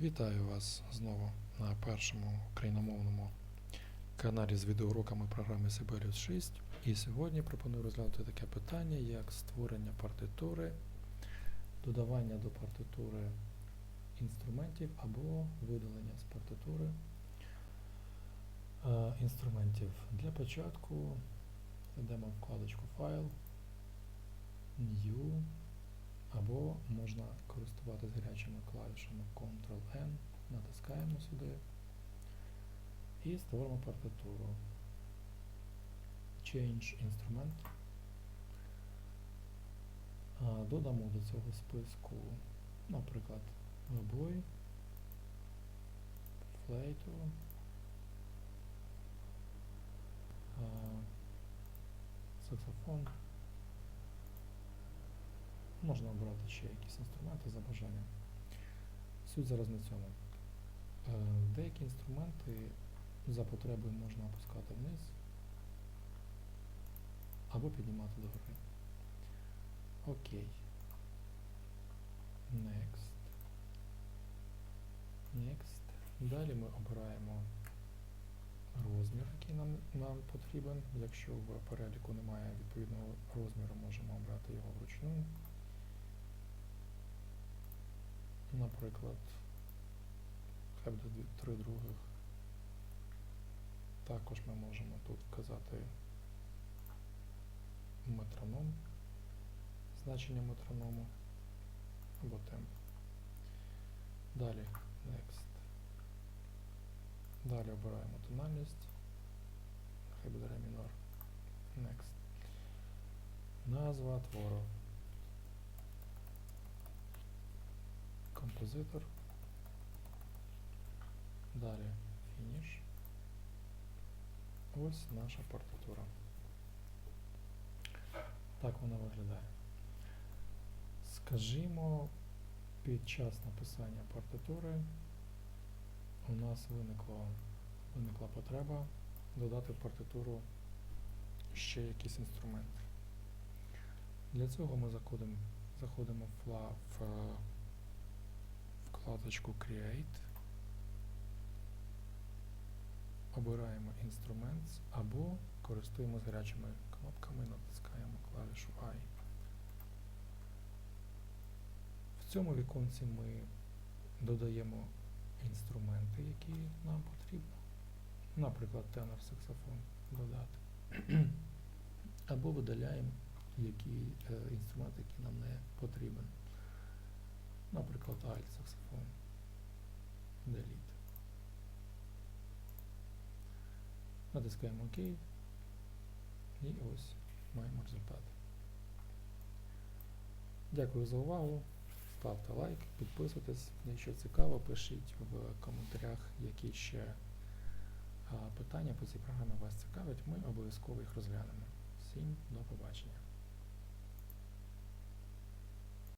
Вітаю вас знову на першому україномовному каналі з відеоуроками програми Sibelius 6. І сьогодні пропоную розглянути таке питання, як створення партитури, додавання до партитури інструментів або видалення з партитури е, інструментів. Для початку йдемо вкладочку Файл, New. Або можна користуватися гарячими клавішами Ctrl-N, натискаємо сюди і створимо партитуру. Change Instrument. Додамо до цього списку, наприклад, вибой, флейту, саксофон. Можна обрати ще якісь інструменти за бажанням. Суть зараз на цьому. Е, Деякі інструменти за потребою можна опускати вниз або піднімати догори. Окей. Next. Next. Далі ми обираємо розмір, який нам, нам потрібен. Якщо в переліку немає відповідного розміру, можемо обрати його вручну. Наприклад, хай буде дві- три других. Також ми можемо тут вказати метроном, значення метроному або темп. Далі next. Далі обираємо тональність. Хай буде ре мінор. Next. Назва твору. Композитор. Далі фініш. Ось наша партитура. Так вона виглядає. Скажімо, під час написання партитури у нас виникло, виникла потреба додати в партитуру ще якийсь інструмент. Для цього ми заходимо, заходимо в, вкладочку Create, обираємо Instruments або користуємось гарячими кнопками, натискаємо клавішу I. В цьому віконці ми додаємо інструменти, які нам потрібно. Наприклад, тенор саксофон додати. Або видаляємо які, е, інструмент, який нам не потрібен. Наприклад, альт саксофон. Delete. Натискаємо ОК. І ось маємо результат. Дякую за увагу. Ставте лайк, підписуйтесь. Якщо цікаво, пишіть в коментарях, які ще питання по цій програмі вас цікавлять. Ми обов'язково їх розглянемо. Всім до побачення.